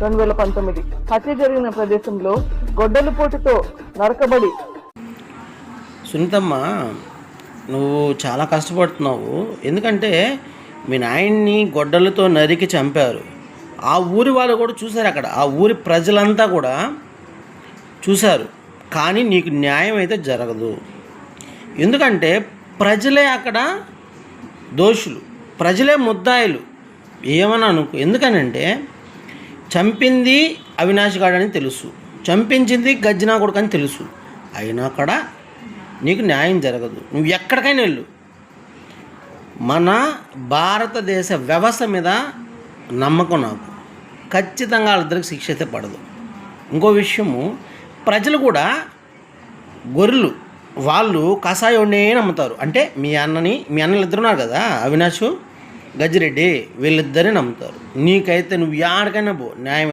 రెండు వేల పంతొమ్మిది. హత్య జరిగిన ప్రదేశంలో గొడ్డలి పోటుతో నరకబడి సునీతమ్మ నువ్వు చాలా కష్టపడుతున్నావు. ఎందుకంటే మీ నాయన్ని గొడ్డలతో నరికి చంపారు. ఆ ఊరి వాళ్ళు కూడా చూశారు అక్కడ. ఆ ఊరి ప్రజలంతా కూడా చూశారు. కానీ నీకు న్యాయం అయితే జరగదు. ఎందుకంటే ప్రజలే అక్కడ దోషులు. ప్రజలే ముద్దాయిలు. ఏమని అనుకో ఎందుకనంటే చంపింది అవినాష్ గాడని తెలుసు. చంపించింది గజ్జనా కొడుకని తెలుసు. అయినా కూడా నీకు న్యాయం జరగదు. నువ్వు ఎక్కడికైనా వెళ్ళు. మన భారతదేశ వ్యవస్థ మీద నమ్మకం నాకు. ఖచ్చితంగా వాళ్ళిద్దరికి శిక్ష అయితే పడదు. ఇంకో విషయము ప్రజలు కూడా గొర్రెలు వాళ్ళు కషాయోడినే నమ్ముతారు. అంటే మీ అన్నని మీ అన్నలు ఇద్దరు ఉన్నారు కదా అవినాష్? గజ్జిరెడ్డి వీళ్ళిద్దరే నమ్ముతారు. నీకైతే నువ్వు యాడికైనా పో. న్యాయం